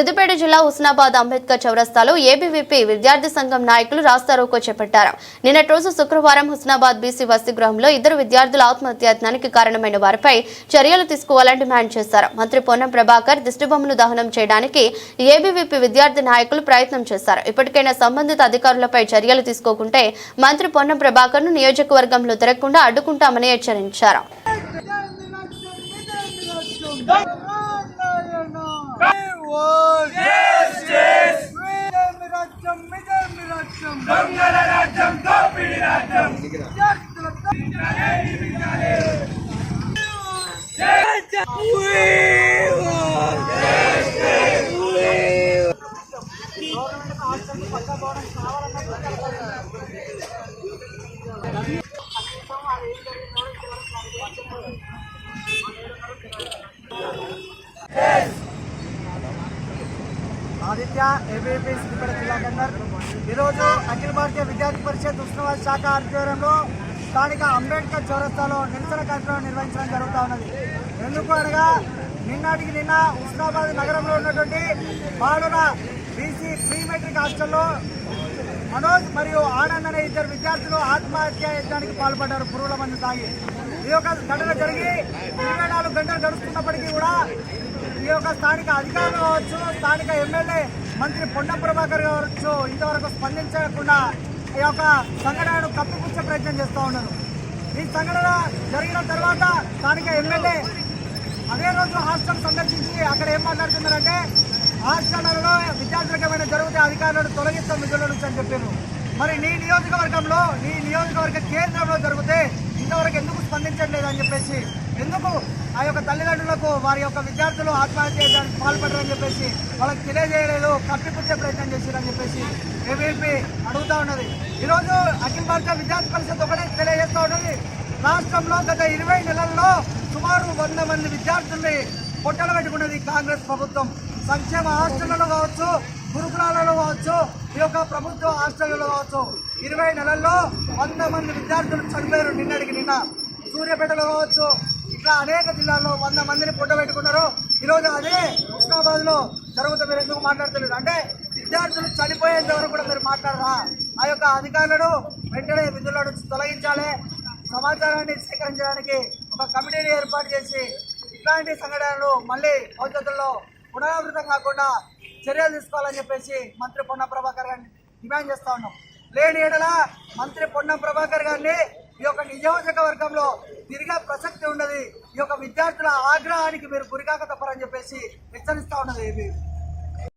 సిద్దిపేట జిల్లా హుస్నాబాద్ అంబేద్కర్ చౌరస్తాలో ఏబీవీపీ విద్యార్థి సంఘం నాయకులు రాస్తారోకో చేపట్టారు. నిన్నటి రోజు శుక్రవారం హుస్నాబాద్ బీసీ వసతి గృహంలో ఇద్దరు విద్యార్థుల ఆత్మహత్యాత్నానికి కారణమైన వారిపై చర్యలు తీసుకోవాలని డిమాండ్ చేశారు. మంత్రి పొన్నం ప్రభాకర్ దిష్టిబొమ్మను దహనం చేయడానికి ఏబీవీపీ విద్యార్థి నాయకులు ప్రయత్నం చేశారు. ఇప్పటికైనా సంబంధిత అధికారులపై చర్యలు తీసుకోకుంటే మంత్రి పొన్నం ప్రభాకర్ను నియోజకవర్గంలో తిరగకుండా అడ్డుకుంటామని హెచ్చరించారు. world. Justice. Freedom, Rajam, Mijam, Rajam. Dangala Rajam, Dopini Rajam. Thank you. Aditya ABP Siddipet జిల్లా కన్వర్ ఈరోజు అఖిల భారతీయ విద్యార్థి పరిషత్ ఉష్ణవాద శాఖ ఆధ్వర్యంలో స్థానిక అంబేద్కర్ చౌరస్తాలో నిరసన కార్యక్రమం నిర్వహించడం జరుగుతూ ఉన్నది. ఎందుకు అనగా నిన్నటికి నిన్న ఉస్నాబాద్ నగరంలో ఉన్నటువంటి పాడున బీసీ ప్రీ మెట్రిక్ హాస్టల్లో మనోజ్ మరియు ఆనంద్ అనే ఇద్దరు విద్యార్థులు ఆత్మహత్య యత్నానికి పాల్పడ్డారు పురుగుల మందు తాగి. ఈ యొక్క ఘటన జరిగి ఇరవై నాలుగు గంటలు గడుస్తున్నప్పటికీ కూడా ఈ యొక్క స్థానిక అధికారులు కావచ్చు స్థానిక ఎమ్మెల్యే మంత్రి పొన్న ప్రభాకర్ కావచ్చు ఇంతవరకు స్పందించకుండా ఈ యొక్క సంఘటనను కప్పిపుచ్చే ప్రయత్నం చేస్తూ ఉన్నారు. ఈ సంఘటన జరిగిన తర్వాత స్థానిక ఎమ్మెల్యే అదే రోజు హాస్టల్ సందర్శించి అక్కడ ఏం మాట్లాడుతున్నారంటే హాస్టళ్ళలో విద్యార్థులకు ఏమైనా జరిగితే అధికారులను తొలగిస్తాం విధుల నుంచి అని చెప్పారు. మరి నీ నియోజకవర్గంలో నీ నియోజకవర్గ కేంద్రంలో జరిగితే ఇంతవరకు ఎందుకు స్పందించట్లేదు అని చెప్పేసి ఎందుకు ఆ యొక్క తల్లిదండ్రులకు వారి యొక్క విద్యార్థులు ఆత్మహత్య చేయడానికి పాల్పడరని చెప్పేసి వాళ్ళకి తెలియజేయలేదు కప్పిపుచ్చే ప్రయత్నం చేశారని చెప్పేసి ఏబీపీ అడుగుతూ ఉన్నది. ఈరోజు అఖిల భారత విద్యార్థి పరిషత్ ఒకటే తెలియజేస్తూ ఉన్నది. రాష్ట్రంలో గత ఇరవై నెలల్లో సుమారు వంద మంది విద్యార్థుల్ని పొట్టలు పెట్టుకున్నది కాంగ్రెస్ ప్రభుత్వం. సంక్షేమ హాస్టళ్ళలో కావచ్చు గురుకులాలలో కావచ్చు ఈ యొక్క ప్రభుత్వ హాస్టళ్ళలో కావచ్చు ఇరవై నెలల్లో వంద మంది విద్యార్థులు చనిపోయారు నిన్నటికి నిన్న. సూర్యాపేటలో కావచ్చు ఇట్లా అనేక జిల్లాల్లో వంద మందిని పొట్ట పెట్టుకున్నారు ఈరోజు అదే హుస్నాబాద్లో జరుగుతూ మీరు ఎందుకు మాట్లాడుతున్నారు? అంటే విద్యార్థులు చనిపోయేంత వరకు కూడా మీరు మాట్లాడరా? ఆ యొక్క అధికారులను వెంటనే విధులను తొలగించాలి. సమాచారాన్ని సేకరించడానికి ఒక కమిటీని ఏర్పాటు చేసి ఇట్లాంటి సంఘటనలు మళ్ళీ భవిష్యత్తులో పునరావృతం కాకుండా చర్యలు తీసుకోవాలని చెప్పేసి మంత్రి పొన్న ప్రభాకర్ గారిని డిమాండ్ చేస్తా ఉన్నాం. లేని ఏడల మంత్రి పొన్నం ప్రభాకర్ గారిని ఈ యొక్క నియోజకవర్గంలో తిరిగే ప్రసక్తి ఉన్నది. ఈ యొక్క విద్యార్థుల ఆగ్రహానికి మీరు గురికాక తప్పరని చెప్పేసి హెచ్చరిస్తా ఉన్నది